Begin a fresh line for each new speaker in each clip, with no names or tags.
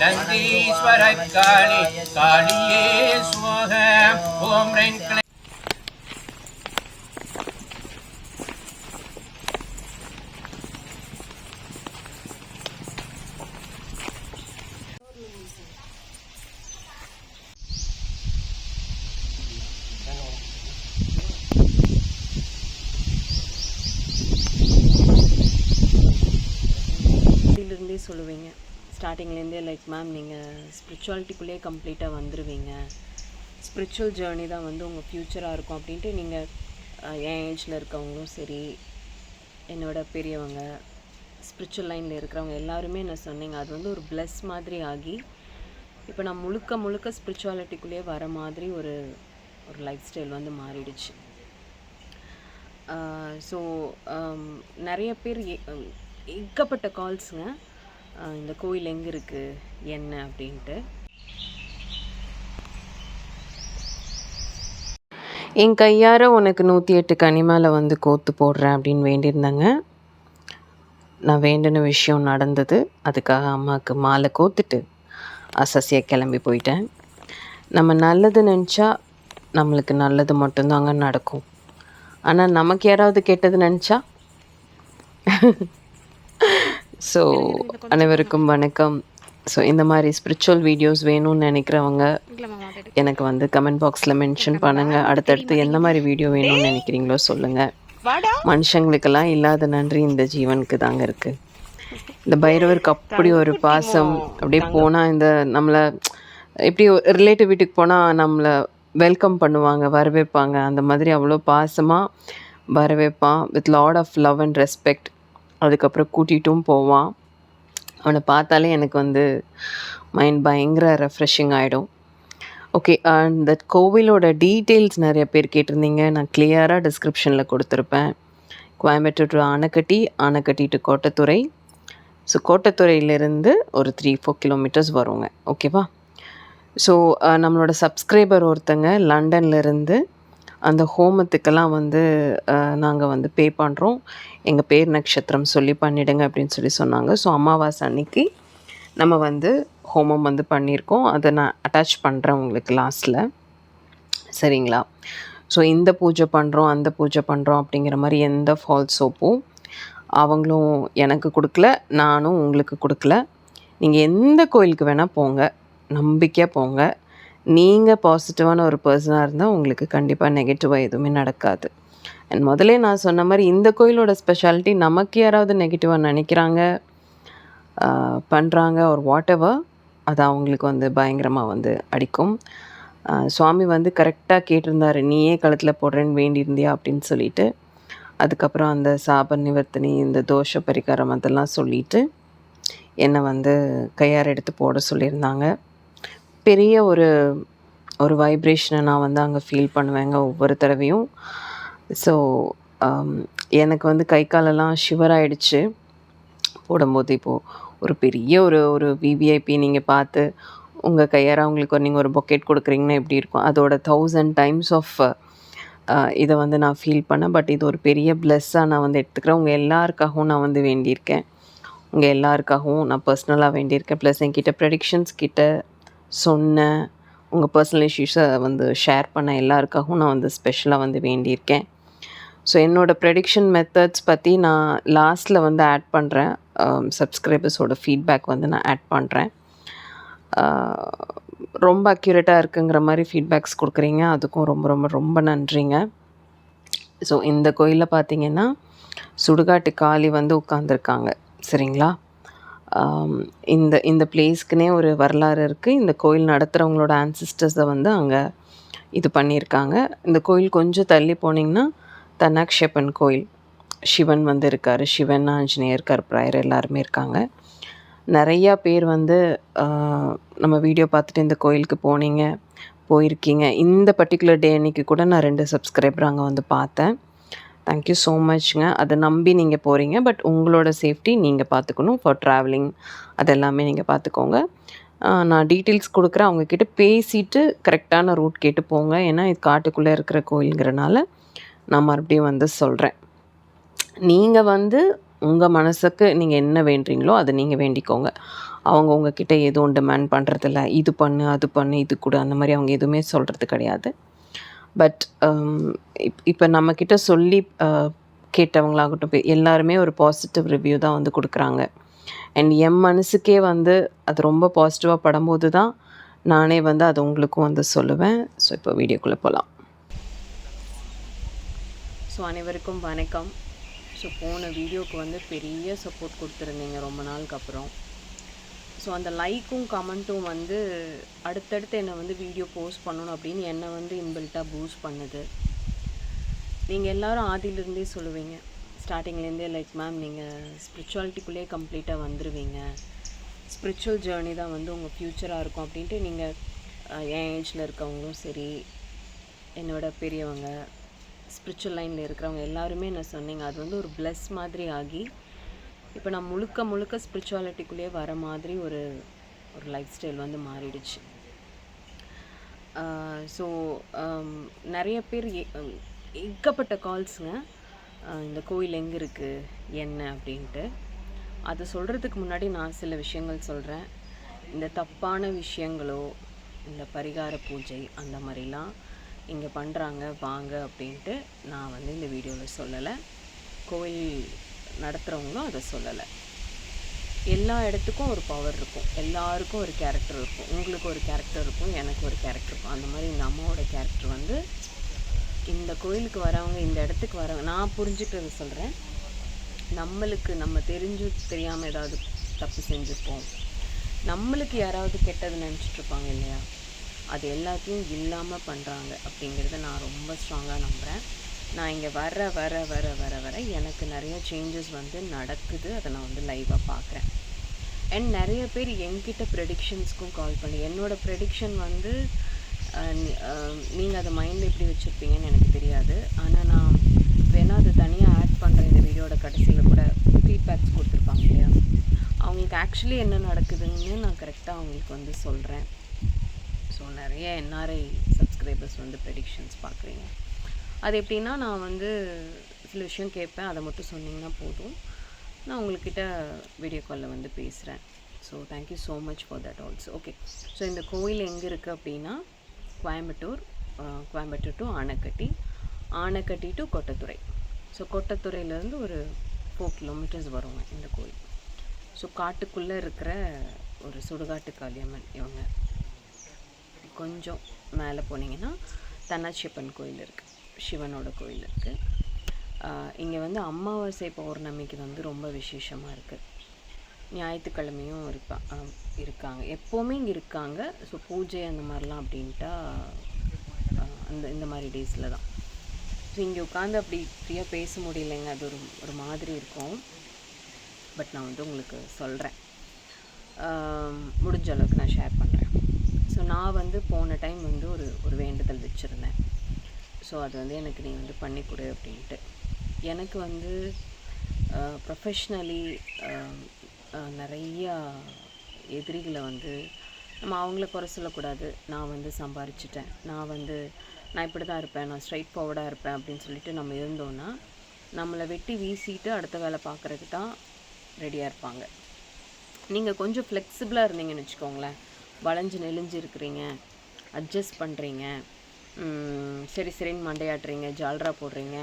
நந்தீஸ்வர காளி காளியே ஸ்மோக ஓம்
ரெங்கலை சொல்லுவீங்க. ஸ்டார்டிங்லேருந்தே like ma'am நீங்கள் ஸ்பிரிச்சுவாலிட்டிக்குள்ளேயே கம்ப்ளீட்டாக வந்துடுவீங்க ஸ்பிரிச்சுவல் ஜேர்னி தான் வந்து உங்கள் ஃப்யூச்சராக இருக்கும் அப்படின்ட்டு நீங்கள் என் ஏஜில் இருக்கவங்களும் சரி என்னோட பெரியவங்க ஸ்பிரிச்சுவல் லைனில் இருக்கிறவங்க எல்லாருமே என்ன சொன்னீங்க அது வந்து ஒரு ப்ளஸ் மாதிரி ஆகி இப்போ நான் முழுக்க முழுக்க ஸ்பிரிச்சுவாலிட்டிக்குள்ளேயே வர மாதிரி ஒரு ஒரு லைஃப் ஸ்டைல் வந்து மாறிடுச்சு. ஸோ நிறைய பேர் ஏகப்பட்ட கால்ஸுங்க இந்த கோயில் எங்கே இருக்குது என்ன அப்படின்ட்டு. என் கையார உனக்கு நூற்றி எட்டு கனிமேல வந்து கோத்து போடுறேன் அப்படின்னு வேண்டியிருந்தாங்க. நான் வேண்டின விஷயம் நடந்தது. அதுக்காக அம்மாவுக்கு மாலை கோத்துட்டு அசசியாக கிளம்பி போயிட்டேன். நம்ம நல்லது நினச்சா நம்மளுக்கு நல்லது மட்டும்தாங்க நடக்கும். ஆனால் நமக்கு யாராவது கெட்டது நினச்சா? ஸோ அனைவருக்கும் வணக்கம். ஸோ இந்த மாதிரி ஸ்பிரிச்சுவல் வீடியோஸ் வேணும்னு நினைக்கிறவங்க எனக்கு வந்து கமெண்ட் பாக்ஸில் மென்ஷன் பண்ணுங்கள் அடுத்தடுத்து எந்த மாதிரி வீடியோ வேணும்னு நினைக்கிறீங்களோ சொல்லுங்கள் மனுஷங்களுக்கெல்லாம் இல்லாத நன்றி இந்த ஜீவனுக்கு தாங்க இருக்குது இந்த பைரவருக்கு அப்படி ஒரு பாசம் அப்படியே போனால் இந்த நம்மளை எப்படி ரிலேட்டிவ் வீட்டுக்கு போனால் நம்மளை வெல்கம் பண்ணுவாங்க வரவேற்பாங்க. அந்த மாதிரி அவ்வளோ பாசமாக வரவேற்பான். With lot of love and respect அதுக்கப்புறம் கூட்டிகிட்டும் போவான். அவனை பார்த்தாலே எனக்கு வந்து மைண்ட் பயங்கர ரெஃப்ரெஷிங் ஆகிடும் ஓகே அந்த கோவிலோட டீட்டெயில்ஸ் நிறைய பேர் கேட்டிருந்தீங்க. நான் கிளியராக டிஸ்கிரிப்ஷனில் கொடுத்துருப்பேன். Coimbatore to Anaikatti Anaikatti to Kottathurai. So கோட்டத்துறையிலேருந்து ஒரு த்ரீ ஃபோர் கிலோமீட்டர்ஸ் வருங்க. ஓகேவா ஸோ நம்மளோட சப்ஸ்கிரைபர் ஒருத்தங்க லண்டன்லேருந்து அந்த ஹோமத்துக்கெல்லாம் வந்து நாங்கள் வந்து பே பண்ணுறோம் எங்கள் பேர் நட்சத்திரம் சொல்லி பண்ணிடுங்க அப்படின்னு சொல்லி சொன்னாங்க. ஸோ அமாவாசை அன்னைக்கு நம்ம வந்து ஹோமம் வந்து பண்ணியிருக்கோம். அதை நான் அட்டாச் பண்ணுறேன் உங்களுக்கு லாஸ்ட்டில் சரிங்களா? ஸோ இந்த பூஜை பண்ணுறோம் அந்த பூஜை பண்ணுறோம் அப்படிங்கிற மாதிரி எந்த ஃபால்ஸ் சோப்பும் அவங்களும் எனக்கு கொடுக்கல நானும் உங்களுக்கு கொடுக்கல. நீங்கள் எந்த கோயிலுக்கு வேணால் போங்க நம்பிக்கையாக போங்க. நீங்கள் பாசிட்டிவான ஒரு பர்சனாக இருந்தால் உங்களுக்கு கண்டிப்பாக நெகட்டிவாக எதுவுமே நடக்காது. அண்ட் முதலே நான் சொன்ன மாதிரி இந்த கோயிலோட ஸ்பெஷாலிட்டி நமக்கு யாராவது நெகட்டிவாக நினைக்கிறாங்க பண்ணுறாங்க ஒரு வாட் எவர் அது அவங்களுக்கு வந்து பயங்கரமாக வந்து அடிக்கும். சுவாமி வந்து கரெக்டாக கேட்டிருந்தாரு நீயே கழுத்தில் போடுறேன்னு வேண்டியிருந்தியா? அப்படின்னு சொல்லிட்டு அதுக்கப்புறம் அந்த சாப நிவர்த்தனி இந்த தோஷ பரிகாரம் அதெல்லாம் சொல்லிட்டு என்னை வந்து கையார் எடுத்து போட சொல்லியிருந்தாங்க. பெரிய ஒரு ஒரு வைப்ரேஷனை நான் வந்து அங்கே ஃபீல் பண்ணுவேங்க ஒவ்வொரு தடவையும். ஸோ um, எனக்கு வந்து கை காலெல்லாம் ஷிவர் ஆகிடுச்சு போடும்போது இப்போது ஒரு பெரிய ஒரு ஒரு விவிஐபி நீங்கள் பார்த்து உங்கள் கையார அவங்களுக்கு நீங்கள் ஒரு பொக்கெட் கொடுக்குறீங்கன்னா எப்படி இருக்கும்? அதோட தௌசண்ட் டைம்ஸ் ஆஃப் இதை வந்து நான் ஃபீல் பண்ணேன். பட் இது ஒரு பெரிய ப்ளஸ்ஸாக நான் வந்து எடுத்துக்கிறேன். உங்கள் எல்லாருக்காகவும் நான் வந்து வேண்டியிருக்கேன். உங்கள் எல்லாருக்காகவும் நான் பர்சனலாக வேண்டியிருக்கேன். ப்ளஸ் என்கிட்ட ப்ரெடிக்ஷன்ஸ் கிட்ட சொன்ன உங்கள் பர்சனல் இஷ்யூஸை வந்து ஷேர் பண்ண எல்லாருக்காகவும் நான் வந்து ஸ்பெஷலாக வந்து வேண்டியிருக்கேன். ஸோ என்னோடய ப்ரெடிக்ஷன் மெத்தட்ஸ் பற்றி நான் லாஸ்ட்டில் வந்து ஆட் பண்ணுறேன் சப்ஸ்கிரைபர்ஸோட ஃபீட்பேக் வந்து நான் ஆட் பண்ணுறேன் ரொம்ப அக்யூரேட்டாக இருக்குங்கிற மாதிரி ஃபீட்பேக்ஸ் கொடுக்குறீங்க. அதுக்கும் ரொம்ப ரொம்ப ரொம்ப நன்றிங்க. ஸோ இந்த கோயிலில் பார்த்தீங்கன்னா சுடுகாட்டு காளி வந்து உட்காந்துருக்காங்க சரிங்களா? இந்த இந்த பிளேஸ்க்குனே ஒரு வரலாறு இருக்குது இந்த கோயில் நடத்துகிறவங்களோட ஆன்சிஸ்டர்ஸை வந்து அங்கே இது பண்ணியிருக்காங்க. இந்த கோயில் கொஞ்சம் தள்ளி போனீங்கன்னா தன்னாக்ஷப்பன் கோயில். சிவன் வந்து இருக்கார். சிவன் ஆஞ்சநேயர் கருப்பராயர் எல்லாருமே இருக்காங்க. நிறையா பேர் வந்து நம்ம வீடியோ பார்த்துட்டு இந்த கோயிலுக்கு போனீங்க போயிருக்கீங்க. இந்த பர்டிகுலர் டே அன்னைக்கு கூட நான் ரெண்டு சப்ஸ்கிரைபர் அங்கே வந்து பார்த்தேன். தேங்க்யூ ஸோ மச்ங்க அதை நம்பி நீங்கள் போகிறீங்க பட் உங்களோட சேஃப்டி நீங்கள் பார்த்துக்கணும் ஃபார் ட்ராவலிங் அதெல்லாமே நீங்கள் பார்த்துக்கோங்க நான் டீட்டெயில்ஸ் கொடுக்குறேன். அவங்கக்கிட்ட பேசிட்டு கரெக்டான ரூட் கேட்டு போங்க. ஏன்னா இது காட்டுக்குள்ளே இருக்கிற கோயிலுங்கிறனால நான் மறுபடியும் வந்து சொல்கிறேன் நீங்கள் வந்து உங்கள் மனசுக்கு நீங்கள் என்ன வேண்டுறீங்களோ அதை நீங்கள் வேண்டிக்கோங்க. அவங்க உங்ககிட்ட எதுவும் டிமாண்ட் பண்ணுறதில்ல இது பண்ணு அது பண்ணு இது கூட. அந்த மாதிரி அவங்க எதுவுமே சொல்கிறது கிடையாது. பட் um, இப் இப்போ நம்மக்கிட்ட சொல்லி கேட்டவங்களாகட்டும் எல்லாருமே ஒரு பாசிட்டிவ் ரிவ்யூ தான் வந்து கொடுக்குறாங்க. அண்ட் என் மனசுக்கே வந்து அது ரொம்ப பாசிட்டிவாக படும்போது தான் நானே வந்து அது உங்களுக்கும் வந்து சொல்லுவேன். ஸோ இப்போ வீடியோக்குள்ளே போகலாம் ஸோ அனைவருக்கும் வணக்கம். ஸோ போன வீடியோவுக்கு வந்து பெரிய சப்போர்ட் கொடுத்துருந்தீங்க ரொம்ப நாளுக்கு அப்புறம். ஸோ அந்த லைக்கும் கமெண்ட்டும் வந்து அடுத்தடுத்து என்னை வந்து வீடியோ போஸ்ட் பண்ணணும் அப்படின்னு என்னை வந்து இன்பில்ட்டாக பூஸ்ட் பண்ணுது. நீங்கள் எல்லாரும் ஆதியிலிருந்தே சொல்லுவீங்க. ஸ்டார்டிங்லேருந்தே லைக் மேம் நீங்கள் ஸ்பிரிச்சுவாலிட்டிக்குள்ளேயே கம்ப்ளீட்டாக வந்துடுவீங்க ஸ்பிரிச்சுவல் ஜேர்னி தான் வந்து உங்கள் ஃப்யூச்சராக இருக்கும் அப்படின்ட்டு நீங்கள் என் ஏஜில் இருக்கவங்களும் சரி என்னோட பெரியவங்க ஸ்பிரிச்சுவல் லைனில் இருக்கிறவங்க எல்லாருமே என்ன சொன்னீங்க அது வந்து ஒரு ப்ளஸ் மாதிரி ஆகி இப்போ நான் முழுக்க முழுக்க ஸ்பிரிச்சுவாலிட்டிக்குள்ளேயே வர மாதிரி ஒரு ஒரு லைஃப் ஸ்டைல் வந்து மாறிடுச்சு. ஸோ நிறைய பேர் ஏகப்பட்ட கால்ஸுங்க இந்த கோயில் எங்கே இருக்குது என்ன அப்படின்ட்டு. அது சொல்கிறதுக்கு முன்னாடி நான் சில விஷயங்கள் சொல்கிறேன் இந்த தப்பான விஷயங்களோ இந்த பரிகார பூஜை அந்த மாதிரிலாம் இங்கே பண்ணுறாங்க வாங்க அப்படின்ட்டு நான் வந்து இந்த வீடியோவில் சொல்லலை. கோயில் நடத்துகிறவங்களும் அதை சொல்லலை. எல்லா இடத்துக்கும் ஒரு பவர் இருக்கும். எல்லாருக்கும் ஒரு கேரக்டர் இருக்கும். உங்களுக்கு ஒரு கேரக்டர் இருக்கும். எனக்கு ஒரு கேரக்டர் இருக்கும். அந்த மாதிரி இந்த அம்மாவோட கேரக்டர் வந்து இந்த கோயிலுக்கு வரவங்க இந்த இடத்துக்கு வரவங்க நான் புரிஞ்சுக்கிறது சொல்கிறேன் நம்மளுக்கு நம்ம தெரிஞ்சு தெரியாமல் ஏதாவது தப்பு செஞ்சுருப்போம். நம்மளுக்கு யாராவது கெட்டது நினச்சிட்ருப்பாங்க இல்லையா? அது எல்லாத்தையும் இல்லாமல் பண்ணுறாங்க அப்படிங்கிறத நான் ரொம்ப ஸ்ட்ராங்காக நம்புகிறேன் நான் இங்கே வர வர வர வர வர எனக்கு நிறைய சேஞ்சஸ் வந்து நடக்குது. அதை நான் வந்து லைவாக பார்க்குறேன் அண்ட் நிறைய பேர் என்கிட்ட ப்ரெடிக்ஷன்ஸ்க்கும் கால் பண்ணி என்னோடய ப்ரெடிக்ஷன் வந்து நீங்கள் அதை மைண்டில் எப்படி வச்சுருப்பீங்கன்னு எனக்கு தெரியாது. ஆனால் நான் வேணால் அது தனியாக ஆட் பண்ணுறேன் இந்த வீடியோட கடைசியில் கூட ஃபீட்பேக்ஸ் கொடுத்துருப்பாங்க இல்லையா? அவங்களுக்கு ஆக்சுவலி என்ன நடக்குதுன்னு நான் கரெக்டாக அவங்களுக்கு வந்து சொல்கிறேன் ஸோ நிறைய என்ஆர்ஐ சப்ஸ்கிரைபர்ஸ் வந்து ப்ரெடிக்ஷன்ஸ் பார்க்குறீங்க அது எப்படின்னா நான் வந்து சில விஷயம் கேட்பேன். அதை மட்டும் சொன்னிங்கன்னா போதும். நான் உங்கள்கிட்ட வீடியோ காலில் வந்து பேசுகிறேன் so thank you so much for that also okay so இந்த கோயில் எங்கே இருக்குது அப்படின்னா Coimbatore Coimbatore to Anaikatti. Anaikatti to Kottathurai. So கொட்டத்துறையிலேருந்து ஒரு ஃபோர் கிலோமீட்டர்ஸ் வருவாங்க இந்த கோயில். ஸோ காட்டுக்குள்ளே இருக்கிற ஒரு சுடுகாட்டு காளியம்மன் இவங்க. கொஞ்சம் மேலே போனீங்கன்னா தன்னாட்சியப்பன் கோயில் இருக்குது சிவனோட கோயில் இருக்குது இங்கே வந்து அமாவாசை பௌர்ணமிக்கு வந்து ரொம்ப விசேஷமாக இருக்குது ஞாயிற்றுக்கிழமையும் இருப்பா இருக்காங்க. எப்போவுமே இங்கே இருக்காங்க. ஸோ பூஜை அந்த மாதிரிலாம் அப்படின்ட்டா அந்த இந்த மாதிரி டேஸில் தான். ஸோ இங்கே உட்காந்து அப்படி ஃப்ரீயாக பேச முடியலைங்க. அது ஒரு ஒரு மாதிரி இருக்கும். பட் நான் வந்து உங்களுக்கு சொல்கிறேன் முடிஞ்ச அளவுக்கு நான் ஷேர் பண்ணுறேன் ஸோ நான் வந்து போன டைம் வந்து ஒரு ஒரு வேண்டுதல் வச்சுருந்தேன். ஸோ அது வந்து எனக்கு நீ வந்து பண்ணி கொடு அப்படின்ட்டு. எனக்கு வந்து ப்ரொஃபஷ்னலி நிறையா எதிரிகளை வந்து நம்ம அவங்கள குறை சொல்லக்கூடாது. நான் வந்து சம்பாரிச்சிட்டேன். நான் வந்து நான் இப்படி தான் இருப்பேன். நான் ஸ்ட்ரைட் ஃபார்வர்டாக இருப்பேன் அப்படின்னு சொல்லிட்டு நம்ம இருந்தோன்னா நம்மளை வெட்டி வீசிட்டு அடுத்த வேலை பார்க்குறதுக்கு தான் ரெடியாக இருப்பாங்க. நீங்கள் கொஞ்சம் ஃப்ளெக்சிபிளாக இருந்தீங்கன்னு வச்சுக்கோங்களேன். வளைஞ்சு நெளிஞ்சு இருக்கிறீங்க. அட்ஜஸ்ட் பண்ணுறீங்க சரி சரின்னு மண்டையாட்டுறீங்க ஜால்ரா போடுறீங்க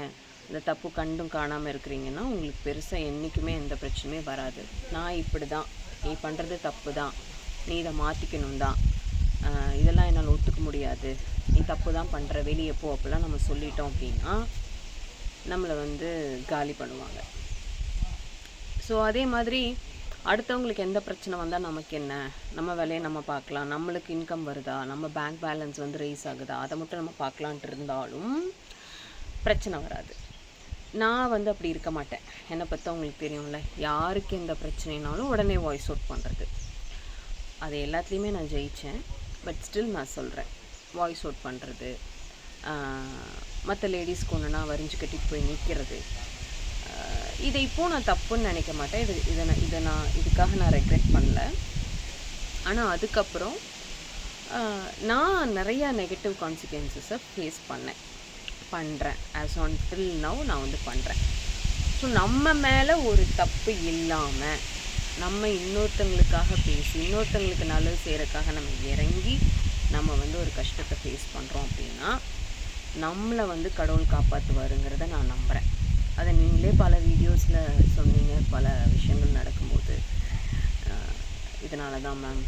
இந்த தப்பு கண்டும் காணாமல் இருக்கிறீங்கன்னா உங்களுக்கு பெருசாக என்றைக்குமே எந்த பிரச்சனையும் வராது. நான் இப்படி தான் நீ பண்ணுறது தப்பு தான் நீ இதை மாற்றிக்கணும் தான் இதெல்லாம் என்னால் ஒத்துக்க முடியாது. நீ தப்பு தான் பண்ணுற வெளியே போ அப்படிலாம் நம்ம சொல்லிட்டோம் அப்படின்னா நம்மளை வந்து காலி பண்ணுவாங்க. ஸோ அதே மாதிரி அடுத்தவங்களுக்கு எந்த பிரச்சனை வந்தால் நமக்கு என்ன? நம்ம வேலையை நம்ம பார்க்கலாம். நம்மளுக்கு இன்கம் வருதா? நம்ம பேங்க் பேலன்ஸ் வந்து ரைஸ் ஆகுதா? அதை மட்டும் நம்ம பார்க்கலான்ட்டு இருந்தாலும் பிரச்சனை வராது. நான் வந்து அப்படி இருக்க மாட்டேன். என்னை பற்றி உங்களுக்கு தெரியும்ல. யாருக்கு எந்த பிரச்சனைனாலும் உடனே வாய்ஸ் அவுட் பண்ணுறது அது எல்லாத்துலேயுமே நான் ஜெயித்தேன் பட் ஸ்டில் நான் சொல்கிறேன் வாய்ஸ் அவுட் பண்ணுறது மற்ற லேடிஸ்க்கு ஒன்றுனா வரிஞ்சு கட்டிட்டு போய் நிற்கிறது இதை இப்போது நான் தப்புன்னு நினைக்க மாட்டேன். இது இதை நான் இதை நான் இதுக்காக நான் ரெக்ரெட் பண்ணல. ஆனால் அதுக்கப்புறம் நான் நிறையா நெகட்டிவ் கான்சிக்வன்சஸை ஃபேஸ் பண்ணேன். பண்ணுறேன் ஆஸ் ஆன் டில் நவ் நான் வந்து பண்ணுறேன் ஸோ நம்ம மேலே ஒரு தப்பு இல்லாமல் நம்ம இன்னொருத்தங்களுக்காக பேசி இன்னொருத்தங்களுக்கு நல்லது செய்கிறதுக்காக நம்ம இறங்கி நம்ம வந்து ஒரு கஷ்டத்தை ஃபேஸ் பண்ணுறோம் அப்படின்னா நம்மளை வந்து கடவுள் காப்பாற்றுவாருங்கிறத நான் நம்புகிறேன் அதை நீங்களே பல வீடியோஸில் சொன்னீங்க. பல விஷயங்கள் நடக்கும்போது இதனால தான் மேம்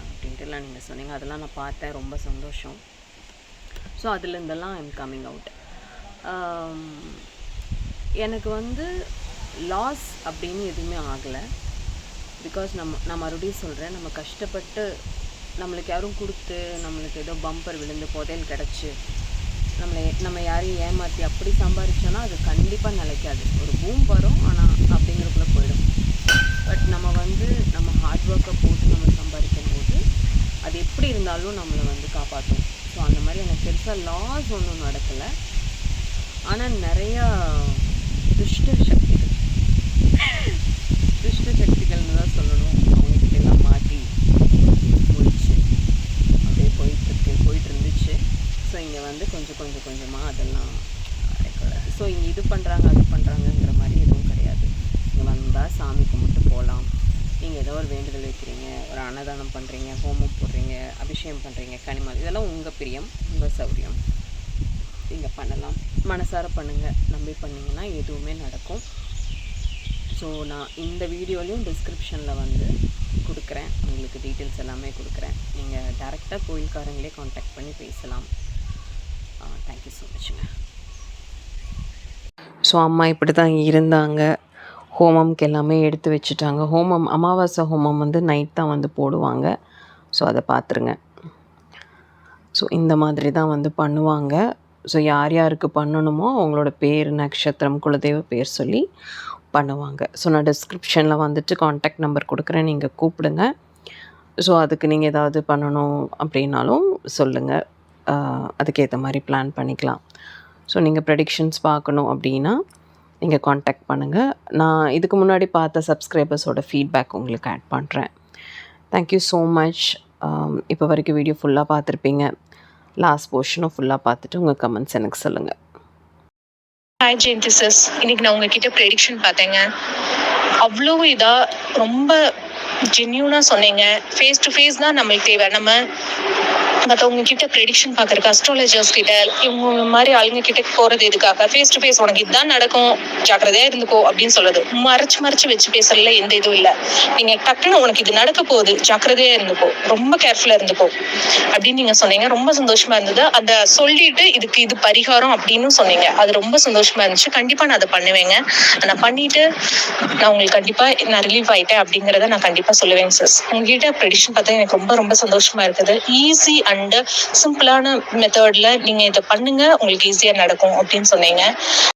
அப்படின்ட்டுலாம் நீங்கள் சொன்னீங்க. அதெல்லாம் நான் பார்த்தேன். ரொம்ப சந்தோஷம். ஸோ அதுலேருந்தெல்லாம் ஐம் கம்மிங் அவுட் எனக்கு வந்து லாஸ் அப்படின்னு எதுவுமே ஆகலை. பிகாஸ் நம்ம நான் மறுபடியும் சொல்கிறேன் நம்ம கஷ்டப்பட்டு நம்மளுக்கு யாரும் கொடுத்து நம்மளுக்கு ஏதோ பம்பர் விழுந்து புதையல் கிடச்சி நம்மளை நம்ம யாரையும் ஏமாற்றி அப்படி சம்பாதிச்சோன்னா அது கண்டிப்பாக நிலைக்காது. ஒரு பூம் வரும் ஆனால் அப்படிங்கிறக்குள்ளே போயிடும். பட் நம்ம வந்து நம்ம ஹார்ட் ஒர்க்கை போட்டு நம்ம சம்பாதிக்கும் போது அது எப்படி இருந்தாலும் நம்மளை வந்து காப்பாற்றும் ஸோ அந்த மாதிரி எனக்கு பெருசாக லாஸ் ஒன்றும் நடக்கலை. ஆனால் நிறையா துஷ்ட சக்திகள். துஷ்ட சக்திகள்னு தான் சொல்லணும் அவங்கக்கிட்ட எல்லாம் மாட்டி முடிச்சு அப்படியே போயிட்டுருக்கு போயிட்டு இருந்துச்சு ஸோ இங்கே வந்து கொஞ்சம் கொஞ்சம் கொஞ்சமாக அதெல்லாம் ஸோ இங்கே இது பண்ணுறாங்க அது பண்ணுறாங்கங்கிற மாதிரி எதுவும் கிடையாது. இங்கே வந்தால் சாமி கும்பிட்டு போகலாம் நீங்கள் ஏதோ ஒரு வேண்டுதல் வைக்கிறீங்க ஒரு அன்னதானம் பண்ணுறீங்க ஹோமம் போடுறீங்க அபிஷேகம் பண்ணுறீங்க கனிமல் இதெல்லாம் உங்கள் பிரியம் உங்கள் சௌரியம். நீங்கள் பண்ணலாம். மனசார பண்ணுங்கள் நம்பி பண்ணிங்கன்னா எதுவுமே நடக்கும். ஸோ நான் இந்த வீடியோலையும் டிஸ்கிரிப்ஷனில் வந்து கொடுக்குறேன். உங்களுக்கு டீட்டெயில்ஸ் எல்லாமே கொடுக்குறேன். நீங்கள் டேரெக்டாக கோயில்காரங்களே காண்டாக்ட் பண்ணி பேசலாம். தேங்க்யூ ஸோ மச்ங்க ஸோ அம்மா இப்படி தான் இருந்தாங்க. ஹோமம்க்கு எல்லாமே எடுத்து வச்சுட்டாங்க. ஹோமம் அமாவாசை ஹோமம் வந்து நைட் தான் வந்து போடுவாங்க. ஸோ அதை பார்த்துருங்க. ஸோ இந்த மாதிரி தான் வந்து பண்ணுவாங்க. ஸோ யார் யாருக்கு பண்ணணுமோ அவங்களோட பேர் நட்சத்திரம் குலதெய்வ பேர் சொல்லி பண்ணுவாங்க. ஸோ நான் டிஸ்கிரிப்ஷனில் வந்துட்டு காண்டாக்ட் நம்பர் கொடுக்குறேன். நீங்கள் கூப்பிடுங்க. ஸோ அதுக்கு நீங்கள் ஏதாவது பண்ணணும் அப்படின்னாலும் சொல்லுங்கள் அதுக்கேற்ற மாதிரி பிளான் பண்ணிக்கலாம். ஸோ நீங்கள் ப்ரெடிக்ஷன்ஸ் பார்க்கணும் அப்படின்னா நீங்கள் காண்டாக்ட் பண்ணுங்கள் நான் இதுக்கு முன்னாடி பார்த்த சப்ஸ்கிரைபர்ஸோட ஃபீட்பேக் உங்களுக்கு ஆட் பண்ணுறேன் தேங்க்யூ ஸோ மச் இப்போ வரைக்கும் வீடியோ ஃபுல்லாக பார்த்துருப்பீங்க. லாஸ்ட் போர்ஷனும் ஃபுல்லாக பார்த்துட்டு உங்கள் கமெண்ட்ஸ் எனக்கு சொல்லுங்கள்
ஹாய் ஜெயந்தி சிஸ் இன்னைக்கு நான் உங்ககிட்ட ப்ரெடிக்ஷன் பார்த்தேங்க. அவ்வளோ இதாக ரொம்ப ஜென்யூனாக சொன்னீங்க. ஃபேஸ் டு ஃபேஸ் தான் நம்மளுக்கு தேவை. நம்ம மற்றவங்க கிட்ட ப்ரெடிக்ஷன் பார்க்கறக்கு அஸ்ட்ராலஜர்ஸ் கிட்ட இவங்க மாதிரி ஆளுங்க கிட்ட போறது எதுக்காக? ஃபேஸ் டு ஃபேஸ் உனக்கு இதுதான் நடக்கும். ஜாக்கிரதையா இருந்துக்கோ அப்படின்னு சொல்றது. மறைச்சு மறைச்சு வச்சு பேசுறதுல எந்த இதுவும் இல்லை. நீங்க டக்குன்னு உனக்கு இது நடக்க போகுது. ஜாக்கிரதையா இருந்துக்கோ. ரொம்ப கேர்ஃபுல்லா இருந்துக்கோ. அப்படின்னு நீங்க சொன்னீங்க. ரொம்ப சந்தோஷமா இருந்தது. அதை சொல்லிட்டு இதுக்கு இது பரிகாரம் அப்படின்னு சொன்னீங்க. அது ரொம்ப சந்தோஷமா இருந்துச்சு. கண்டிப்பா நான் அதை பண்ணுவேங்க. நான் பண்ணிட்டு நான் உங்களுக்கு கண்டிப்பா நான் ரிலீவ் ஆயிட்டேன் அப்படிங்கறத நான் கண்டிப்பா சொல்லுவேங்க சிஸ் உங்ககிட்ட ப்ரெடிஷன் பார்த்தா எனக்கு ரொம்ப ரொம்ப சந்தோஷமா இருக்குது. ஈஸி அண்ட் சிம்பிளான மெத்தட்ல நீங்க இதை பண்ணுங்க உங்களுக்கு ஈஸியா நடக்கும் அப்படின்னு சொன்னீங்க.